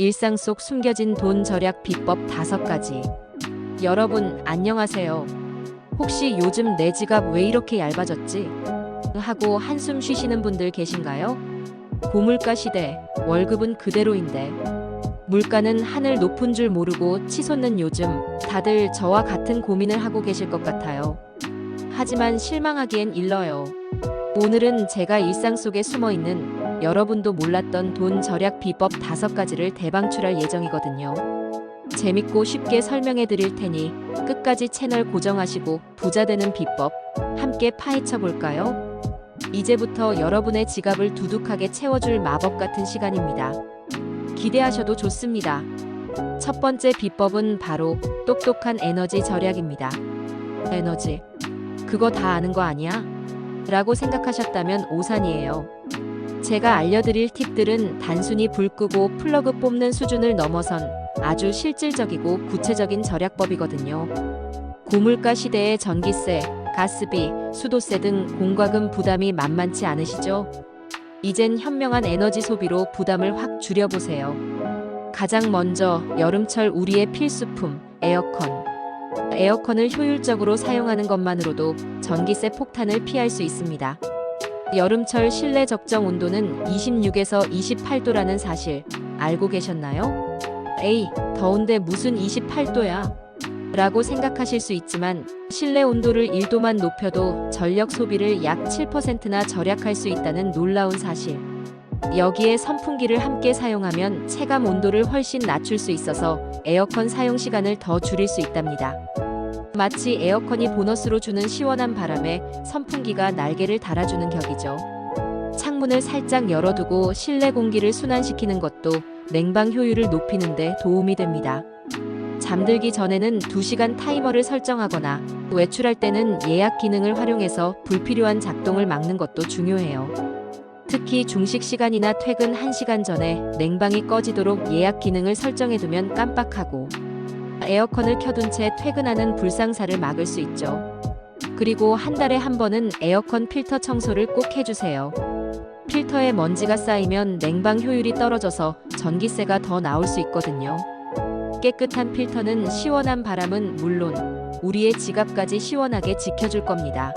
일상 속 숨겨진 돈 절약 비법 다섯 가지. 여러분, 안녕하세요. 혹시 요즘 내 지갑 왜 이렇게 얇아졌지? 하고 한숨 쉬시는 분들 계신가요? 고물가 시대, 월급은 그대로인데. 물가는 하늘 높은 줄 모르고 치솟는 요즘, 다들 저와 같은 고민을 하고 계실 것 같아요. 하지만 실망하기엔 일러요. 오늘은 제가 일상 속에 숨어 있는 여러분도 몰랐던 돈 절약 비법 다섯 가지를 대방출할 예정이거든요. 재밌고 쉽게 설명해 드릴 테니 끝까지 채널 고정하시고 부자 되는 비법 함께 파헤쳐 볼까요? 이제부터 여러분의 지갑을 두둑하게 채워줄 마법 같은 시간입니다. 기대하셔도 좋습니다. 첫 번째 비법은 바로 똑똑한 에너지 절약입니다. 에너지. 그거 다 아는 거 아니야? 라고 생각하셨다면 오산이에요. 제가 알려드릴 팁들은 단순히 불 끄고 플러그 뽑는 수준을 넘어선 아주 실질적이고 구체적인 절약법이거든요. 고물가 시대의 전기세, 가스비, 수도세 등 공과금 부담이 만만치 않으시죠? 이젠 현명한 에너지 소비로 부담을 확 줄여보세요. 가장 먼저 여름철 우리의 필수품, 에어컨. 에어컨을 효율적으로 사용하는 것만으로도 전기세 폭탄을 피할 수 있습니다. 여름철 실내 적정 온도는 26에서 28도라는 사실 알고 계셨나요? 에이, 더운데 무슨 28도야? 라고 생각하실 수 있지만 실내 온도를 1도만 높여도 전력 소비를 약 7%나 절약할 수 있다는 놀라운 사실. 여기에 선풍기를 함께 사용하면 체감 온도를 훨씬 낮출 수 있어서 에어컨 사용 시간을 더 줄일 수 있답니다. 마치 에어컨이 보너스로 주는 시원한 바람에 선풍기가 날개를 달아주는 격이죠. 창문을 살짝 열어두고 실내 공기를 순환시키는 것도 냉방 효율을 높이는데 도움이 됩니다. 잠들기 전에는 2시간 타이머를 설정하거나 외출할 때는 예약 기능을 활용해서 불필요한 작동을 막는 것도 중요해요. 특히 중식 시간이나 퇴근 1시간 전에 냉방이 꺼지도록 예약 기능을 설정해두면 깜빡하고 에어컨을 켜둔 채 퇴근하는 불상사를 막을 수 있죠. 그리고 한 달에 한 번은 에어컨 필터 청소를 꼭 해주세요. 필터에 먼지가 쌓이면 냉방 효율이 떨어져서 전기세가 더 나올 수 있거든요. 깨끗한 필터는 시원한 바람은 물론 우리의 지갑까지 시원하게 지켜줄 겁니다.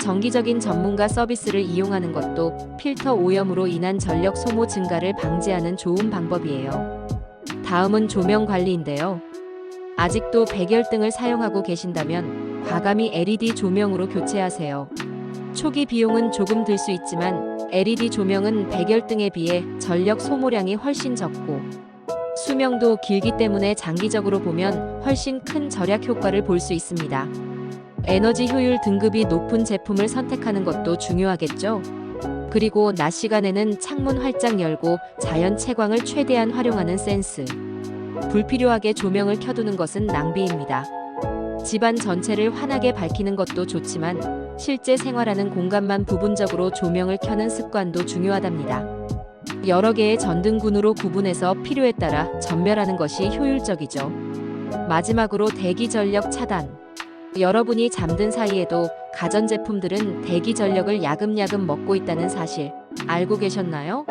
정기적인 전문가 서비스를 이용하는 것도 필터 오염으로 인한 전력 소모 증가를 방지하는 좋은 방법이에요. 다음은 조명 관리인데요. 아직도 백열등을 사용하고 계신다면 과감히 LED 조명으로 교체하세요. 초기 비용은 조금 들 수 있지만 LED 조명은 백열등에 비해 전력 소모량이 훨씬 적고 수명도 길기 때문에 장기적으로 보면 훨씬 큰 절약 효과를 볼 수 있습니다. 에너지 효율 등급이 높은 제품을 선택하는 것도 중요하겠죠? 그리고 낮 시간에는 창문 활짝 열고 자연 채광을 최대한 활용하는 센스. 불필요하게 조명을 켜두는 것은 낭비입니다. 집안 전체를 환하게 밝히는 것도 좋지만 실제 생활하는 공간만 부분적으로 조명을 켜는 습관도 중요하답니다. 여러 개의 전등군으로 구분해서 필요에 따라 전멸하는 것이 효율적이죠. 마지막으로 대기 전력 차단. 여러분이 잠든 사이에도 가전제품들은 대기 전력을 야금야금 먹고 있다는 사실 알고 계셨나요?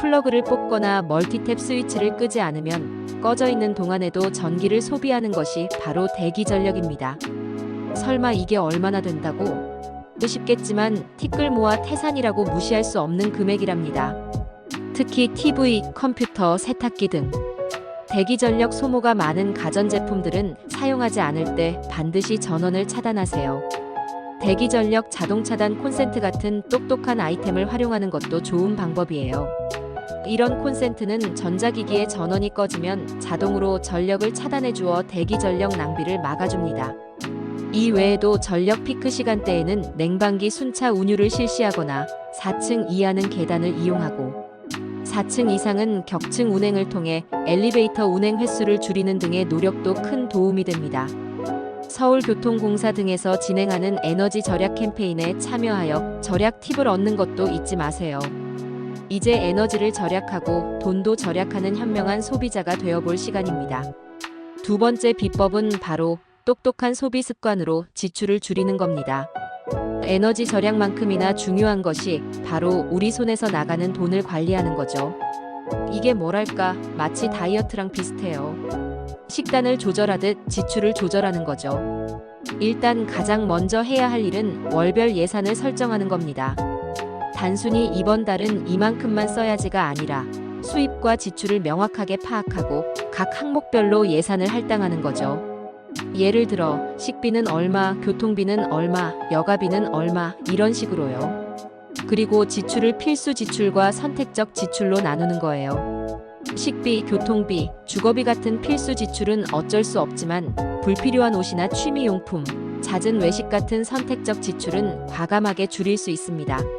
플러그를 뽑거나 멀티탭 스위치를 끄지 않으면 꺼져 있는 동안에도 전기를 소비하는 것이 바로 대기 전력입니다. 설마 이게 얼마나 된다고? 싶겠지만 티끌 모아 태산이라고 무시할 수 없는 금액이랍니다. 특히 TV, 컴퓨터, 세탁기 등 대기 전력 소모가 많은 가전제품들은 사용하지 않을 때 반드시 전원을 차단하세요. 대기 전력 자동 차단 콘센트 같은 똑똑한 아이템을 활용하는 것도 좋은 방법이에요. 이런 콘센트는 전자기기의 전원이 꺼지면 자동으로 전력을 차단해 주어 대기 전력 낭비를 막아줍니다. 이 외에도 전력 피크 시간대에는 냉방기 순차 운유를 실시하거나 4층 이하는 계단을 이용하고 4층 이상은 격층 운행을 통해 엘리베이터 운행 횟수를 줄이는 등의 노력도 큰 도움이 됩니다. 서울교통공사 등에서 진행하는 에너지 절약 캠페인에 참여하여 절약 팁을 얻는 것도 잊지 마세요. 이제 에너지를 절약하고 돈도 절약하는 현명한 소비자가 되어볼 시간입니다. 두 번째 비법은 바로 똑똑한 소비 습관으로 지출을 줄이는 겁니다. 에너지 절약만큼이나 중요한 것이 바로 우리 손에서 나가는 돈을 관리하는 거죠. 이게 뭐랄까 마치 다이어트랑 비슷해요. 식단을 조절하듯 지출을 조절하는 거죠. 일단 가장 먼저 해야 할 일은 월별 예산을 설정하는 겁니다. 단순히 이번 달은 이만큼만 써야지가 아니라 수입과 지출을 명확하게 파악하고 각 항목별로 예산을 할당하는 거죠. 예를 들어 식비는 얼마, 교통비는 얼마, 여가비는 얼마 이런 식으로요. 그리고 지출을 필수 지출과 선택적 지출로 나누는 거예요. 식비, 교통비, 주거비 같은 필수 지출은 어쩔 수 없지만 불필요한 옷이나 취미용품, 잦은 외식 같은 선택적 지출은 과감하게 줄일 수 있습니다.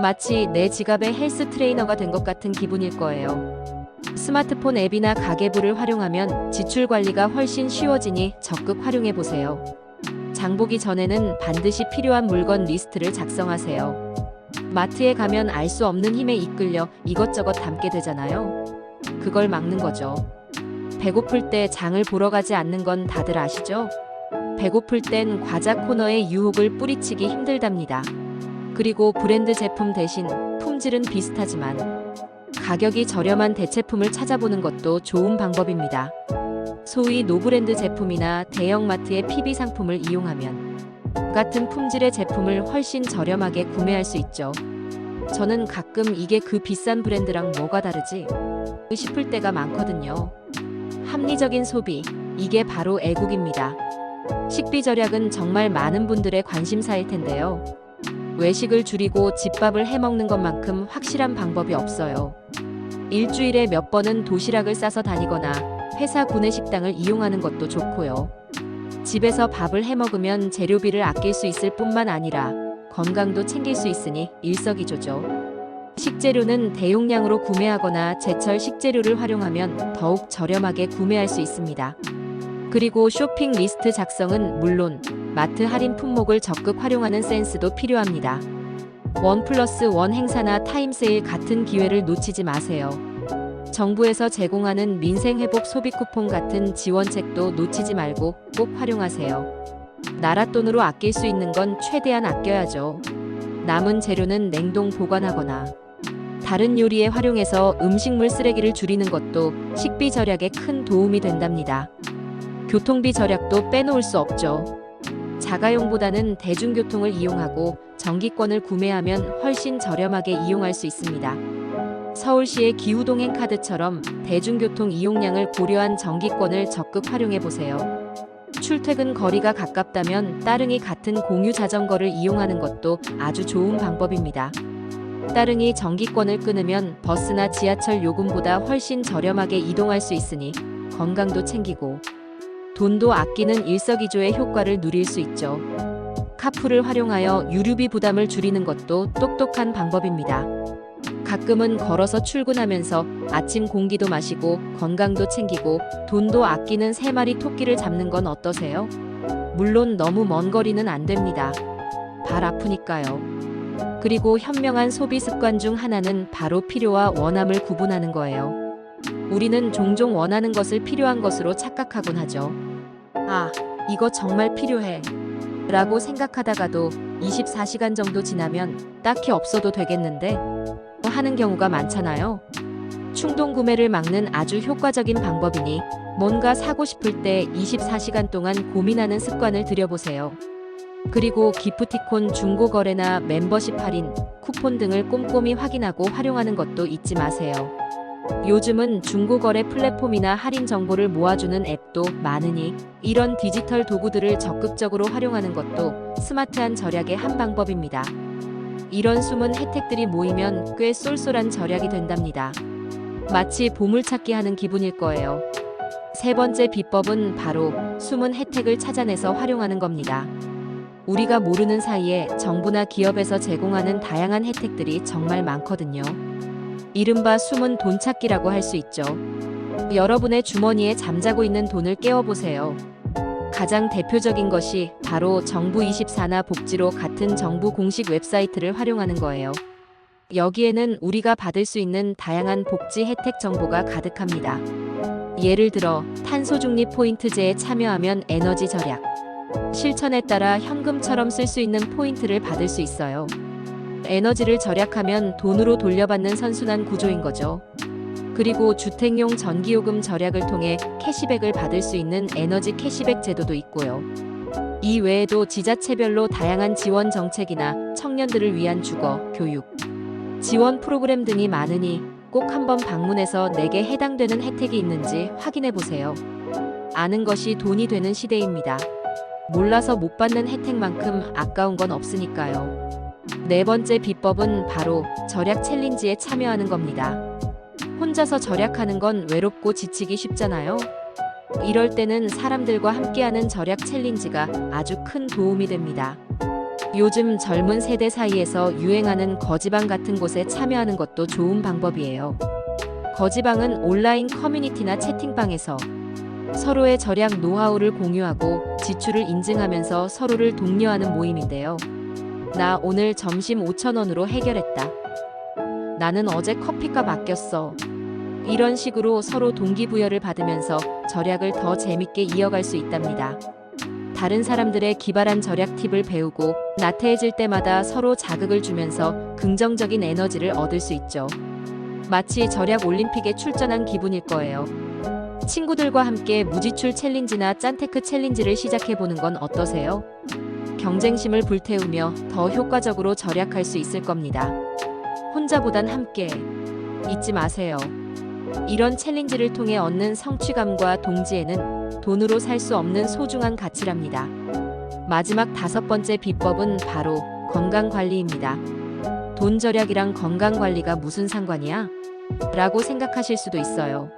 마치 내 지갑의 헬스 트레이너가 된 것 같은 기분일 거예요. 스마트폰 앱이나 가계부를 활용하면 지출 관리가 훨씬 쉬워지니 적극 활용해 보세요. 장보기 전에는 반드시 필요한 물건 리스트를 작성하세요. 마트에 가면 알 수 없는 힘에 이끌려 이것저것 담게 되잖아요. 그걸 막는 거죠. 배고플 때 장을 보러 가지 않는 건 다들 아시죠? 배고플 땐 과자 코너에 유혹을 뿌리치기 힘들답니다. 그리고 브랜드 제품 대신 품질은 비슷하지만 가격이 저렴한 대체품을 찾아보는 것도 좋은 방법입니다. 소위 노브랜드 제품이나 대형마트의 PB 상품을 이용하면 같은 품질의 제품을 훨씬 저렴하게 구매할 수 있죠. 저는 가끔 이게 그 비싼 브랜드랑 뭐가 다르지? 싶을 때가 많거든요. 합리적인 소비, 이게 바로 애국입니다. 식비 절약은 정말 많은 분들의 관심사일 텐데요. 외식을 줄이고 집밥을 해 먹는 것만큼 확실한 방법이 없어요. 일주일에 몇 번은 도시락을 싸서 다니거나 회사 구내식당을 이용하는 것도 좋고요. 집에서 밥을 해 먹으면 재료비를 아낄 수 있을 뿐만 아니라 건강도 챙길 수 있으니 일석이조죠. 식재료는 대용량으로 구매하거나 제철 식재료를 활용하면 더욱 저렴하게 구매할 수 있습니다. 그리고 쇼핑 리스트 작성은 물론 마트 할인 품목을 적극 활용하는 센스도 필요합니다. 원 플러스 원 행사나 타임세일 같은 기회를 놓치지 마세요. 정부에서 제공하는 민생회복 소비 쿠폰 같은 지원책도 놓치지 말고 꼭 활용하세요. 나라 돈으로 아낄 수 있는 건 최대한 아껴야죠. 남은 재료는 냉동 보관하거나 다른 요리에 활용해서 음식물 쓰레기를 줄이는 것도 식비 절약에 큰 도움이 된답니다. 교통비 절약도 빼놓을 수 없죠. 자가용보다는 대중교통을 이용하고 정기권을 구매하면 훨씬 저렴하게 이용할 수 있습니다. 서울시의 기후동행 카드처럼 대중교통 이용량을 고려한 정기권을 적극 활용해 보세요. 출퇴근 거리가 가깝다면 따릉이 같은 공유 자전거를 이용하는 것도 아주 좋은 방법입니다. 따릉이 정기권을 끊으면 버스나 지하철 요금보다 훨씬 저렴하게 이동할 수 있으니 건강도 챙기고 돈도 아끼는 일석이조의 효과를 누릴 수 있죠. 카풀을 활용하여 유류비 부담을 줄이는 것도 똑똑한 방법입니다. 가끔은 걸어서 출근하면서 아침 공기도 마시고 건강도 챙기고 돈도 아끼는 세 마리 토끼를 잡는 건 어떠세요? 물론 너무 먼 거리는 안 됩니다. 발 아프니까요. 그리고 현명한 소비 습관 중 하나는 바로 필요와 원함을 구분하는 거예요. 우리는 종종 원하는 것을 필요한 것으로 착각하곤 하죠. 아, 이거 정말 필요해. 라고 생각하다가도 24시간 정도 지나면 딱히 없어도 되겠는데? 하는 경우가 많잖아요. 충동 구매를 막는 아주 효과적인 방법이니 뭔가 사고 싶을 때 24시간 동안 고민하는 습관을 들여보세요. 그리고 기프티콘 중고 거래나 멤버십 할인, 쿠폰 등을 꼼꼼히 확인하고 활용하는 것도 잊지 마세요. 요즘은 중고거래 플랫폼이나 할인 정보를 모아주는 앱도 많으니 이런 디지털 도구들을 적극적으로 활용하는 것도 스마트한 절약의 한 방법입니다. 이런 숨은 혜택들이 모이면 꽤 쏠쏠한 절약이 된답니다. 마치 보물찾기 하는 기분일 거예요. 세 번째 비법은 바로 숨은 혜택을 찾아내서 활용하는 겁니다. 우리가 모르는 사이에 정부나 기업에서 제공하는 다양한 혜택들이 정말 많거든요. 이른바 숨은 돈 찾기라고 할 수 있죠. 여러분의 주머니에 잠자고 있는 돈을 깨워보세요. 가장 대표적인 것이 바로 정부 24나 복지로 같은 정부 공식 웹사이트를 활용하는 거예요. 여기에는 우리가 받을 수 있는 다양한 복지 혜택 정보가 가득합니다. 예를 들어 탄소 중립 포인트제에 참여하면 에너지 절약, 실천에 따라 현금처럼 쓸 수 있는 포인트를 받을 수 있어요. 에너지를 절약하면 돈으로 돌려받는 선순환 구조인 거죠. 그리고 주택용 전기요금 절약을 통해 캐시백을 받을 수 있는 에너지 캐시백 제도도 있고요. 이 외에도 지자체별로 다양한 지원 정책이나 청년들을 위한 주거, 교육, 지원 프로그램 등이 많으니 꼭 한번 방문해서 내게 해당되는 혜택이 있는지 확인해 보세요. 아는 것이 돈이 되는 시대입니다. 몰라서 못 받는 혜택만큼 아까운 건 없으니까요. 네 번째 비법은 바로 절약 챌린지에 참여하는 겁니다. 혼자서 절약하는 건 외롭고 지치기 쉽잖아요. 이럴 때는 사람들과 함께하는 절약 챌린지가 아주 큰 도움이 됩니다. 요즘 젊은 세대 사이에서 유행하는 거지방 같은 곳에 참여하는 것도 좋은 방법이에요. 거지방은 온라인 커뮤니티나 채팅방에서 서로의 절약 노하우를 공유하고 지출을 인증하면서 서로를 독려하는 모임인데요. 나 오늘 점심 5,000원으로 해결했다. 나는 어제 커피값 아꼈어. 이런 식으로 서로 동기부여를 받으면서 절약을 더 재밌게 이어갈 수 있답니다. 다른 사람들의 기발한 절약 팁을 배우고 나태해질 때마다 서로 자극을 주면서 긍정적인 에너지를 얻을 수 있죠. 마치 절약 올림픽에 출전한 기분일 거예요. 친구들과 함께 무지출 챌린지나 짠테크 챌린지를 시작해보는 건 어떠세요? 경쟁심을 불태우며 더 효과적으로 절약할 수 있을 겁니다. 혼자보단 함께 잊지 마세요. 이런 챌린지를 통해 얻는 성취감과 동지에는 돈으로 살 수 없는 소중한 가치랍니다. 마지막 다섯 번째 비법은 바로 건강 관리입니다. 돈 절약이랑 건강 관리가 무슨 상관이야? 라고 생각하실 수도 있어요.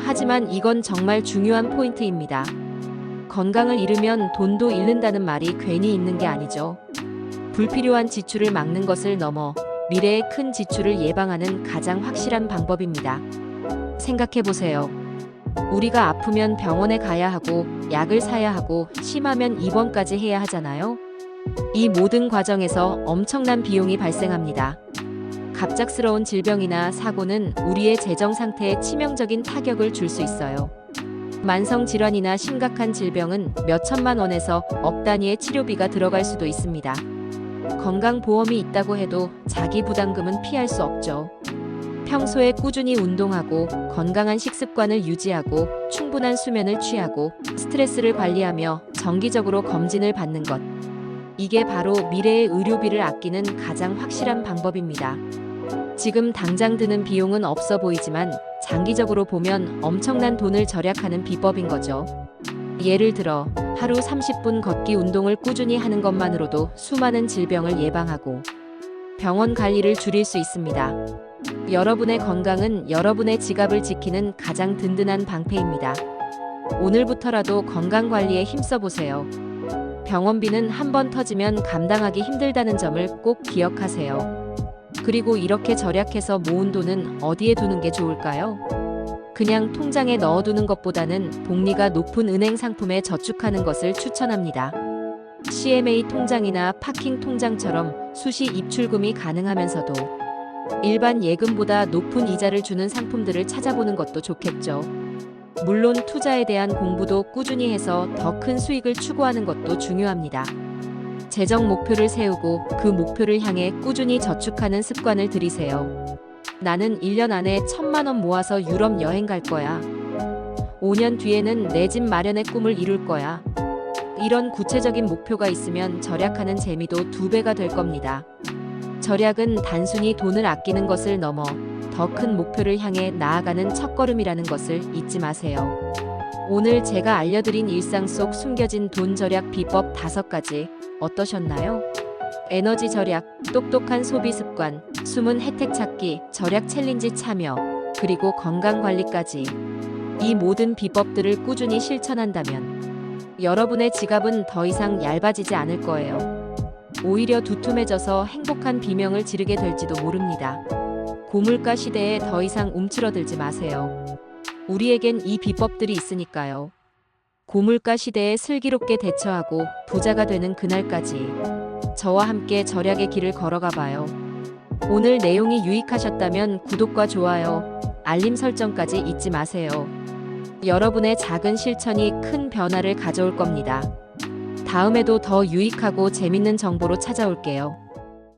하지만 이건 정말 중요한 포인트입니다. 건강을 잃으면 돈도 잃는다는 말이 괜히 있는 게 아니죠. 불필요한 지출을 막는 것을 넘어 미래의 큰 지출을 예방하는 가장 확실한 방법입니다. 생각해 보세요. 우리가 아프면 병원에 가야 하고 약을 사야 하고 심하면 입원까지 해야 하잖아요. 이 모든 과정에서 엄청난 비용이 발생합니다. 갑작스러운 질병이나 사고는 우리의 재정 상태에 치명적인 타격을 줄 수 있어요. 만성 질환이나 심각한 질병은 몇 천만 원에서 억 단위의 치료비가 들어갈 수도 있습니다. 건강보험이 있다고 해도 자기 부담금은 피할 수 없죠. 평소에 꾸준히 운동하고 건강한 식습관을 유지하고 충분한 수면을 취하고 스트레스를 관리하며 정기적으로 검진을 받는 것. 이게 바로 미래의 의료비를 아끼는 가장 확실한 방법입니다. 지금 당장 드는 비용은 없어 보이지만 장기적으로 보면 엄청난 돈을 절약하는 비법인 거죠. 예를 들어 하루 30분 걷기 운동을 꾸준히 하는 것만으로도 수많은 질병을 예방하고 병원 관리를 줄일 수 있습니다. 여러분의 건강은 여러분의 지갑을 지키는 가장 든든한 방패입니다. 오늘부터라도 건강 관리에 힘써 보세요. 병원비는 한 번 터지면 감당하기 힘들다는 점을 꼭 기억하세요. 그리고 이렇게 절약해서 모은 돈은 어디에 두는 게 좋을까요? 그냥 통장에 넣어두는 것보다는 복리가 높은 은행 상품에 저축하는 것을 추천합니다. CMA 통장이나 파킹 통장처럼 수시 입출금이 가능하면서도 일반 예금보다 높은 이자를 주는 상품들을 찾아보는 것도 좋겠죠. 물론 투자에 대한 공부도 꾸준히 해서 더 큰 수익을 추구하는 것도 중요합니다. 재정 목표를 세우고 그 목표를 향해 꾸준히 저축하는 습관을 들이세요. 나는 1년 안에 천만 원 모아서 유럽 여행 갈 거야. 5년 뒤에는 내 집 마련의 꿈을 이룰 거야. 이런 구체적인 목표가 있으면 절약하는 재미도 두 배가 될 겁니다. 절약은 단순히 돈을 아끼는 것을 넘어 더 큰 목표를 향해 나아가는 첫걸음이라는 것을 잊지 마세요. 오늘 제가 알려드린 일상 속 숨겨진 돈 절약 비법 다섯 가지 어떠셨나요? 에너지 절약, 똑똑한 소비 습관, 숨은 혜택 찾기, 절약 챌린지 참여, 그리고 건강 관리까지 이 모든 비법들을 꾸준히 실천한다면 여러분의 지갑은 더 이상 얇아지지 않을 거예요. 오히려 두툼해져서 행복한 비명을 지르게 될지도 모릅니다. 고물가 시대에 더 이상 움츠러들지 마세요. 우리에겐 이 비법들이 있으니까요. 고물가 시대에 슬기롭게 대처하고 부자가 되는 그날까지 저와 함께 절약의 길을 걸어가 봐요. 오늘 내용이 유익하셨다면 구독과 좋아요, 알림 설정까지 잊지 마세요. 여러분의 작은 실천이 큰 변화를 가져올 겁니다. 다음에도 더 유익하고 재밌는 정보로 찾아올게요.